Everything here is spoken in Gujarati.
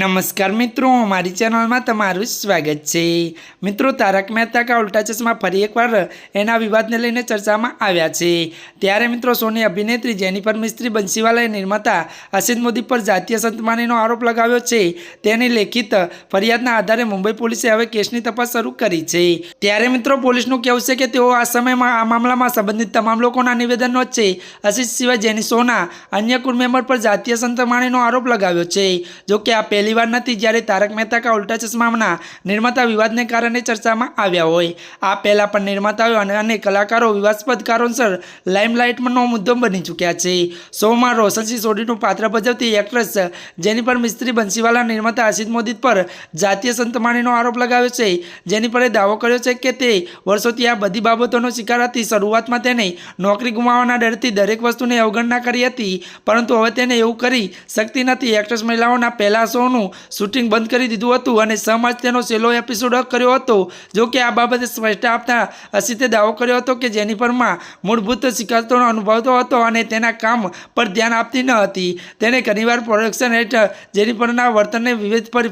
નમસ્કાર મિત્રો, મારી ચેનલમાં તમારું સ્વાગત છે. મિત્રો, તારક મહેતા કા ઉલ્ટા ચશ્મા ફરી એકવાર એના વિવાદને લઈને ચર્ચામાં આવ્યા છે. ત્યારે મિત્રો, સોની અભિનેત્રી જેનિફર મિસ્ત્રી બંસીવાલાએ નિર્માતા અસિત મોદી પર જાતીય સંતમાનીનો આરોપ લગાવ્યો છે. તેની લેખિત ફરિયાદના આધારે મુંબઈ પોલીસે હવે કેસની તપાસ શરૂ કરી છે. ત્યારે મિત્રો, પોલીસનું કહેવું છે કે તેઓ આ સમયમાં આ મામલામાં સંબંધિત તમામ લોકોના નિવેદનો છે. અસિત સિવાય જેની સોના અન્ય કુલ મેમ્બર પર જાતીય સંતમાણીનો આરોપ લગાવ્યો છે. જોકે આ પહેલી વાર નથી જ્યારે તારક મહેતા કા ઉલ્ટા ચશ્માના નિર્માતા વિવાદને કારણે ચર્ચામાં આવ્યા હોય. આ પહેલાં પણ નિર્માતાઓ અને કલાકારો વિવાદાસ્પદ કારણસર લાઇમલાઇટનો મુદ્દો બની ચૂક્યા છે. શોમાં રોશનસિંહ સોઢીનું પાત્ર ભજવતી એક્ટ્રેસ જેનિફર મિસ્ત્રી બંસીવાલા નિર્માતા આશિષ મોદી પર જાતીય સંતમાણીનો આરોપ લગાવ્યો છે. જેનિફરે દાવો કર્યો છે કે તે વર્ષોથી આ બધી બાબતોનો શિકાર હતી. શરૂઆતમાં તેને નોકરી ગુમાવવાના ડરથી દરેક વસ્તુની અવગણના કરી હતી. પરંતુ હવે તેને એવું કરી શકતી નથી. એક્ટ્રેસ મહિલાઓના પહેલા શોનું શૂટિંગ બંધ કરી દીધું હતું અને સમાજ તેનો છેલ્લો એપિસોડ કર્યો હતો. જો કે આ બાબતે સ્પષ્ટતા આપતા અસિતે દાવો કર્યો હતો કે જેનિફરમાં મૂળભૂત શિકાયતોનો અનુભવતો હતો અને તેના કામ પર ધ્યાન આપતી ન હતી. તેણે ઘણીવાર પ્રોડક્શન હેઠળ જેનિફરના વર્તનને વિવિધ પરિ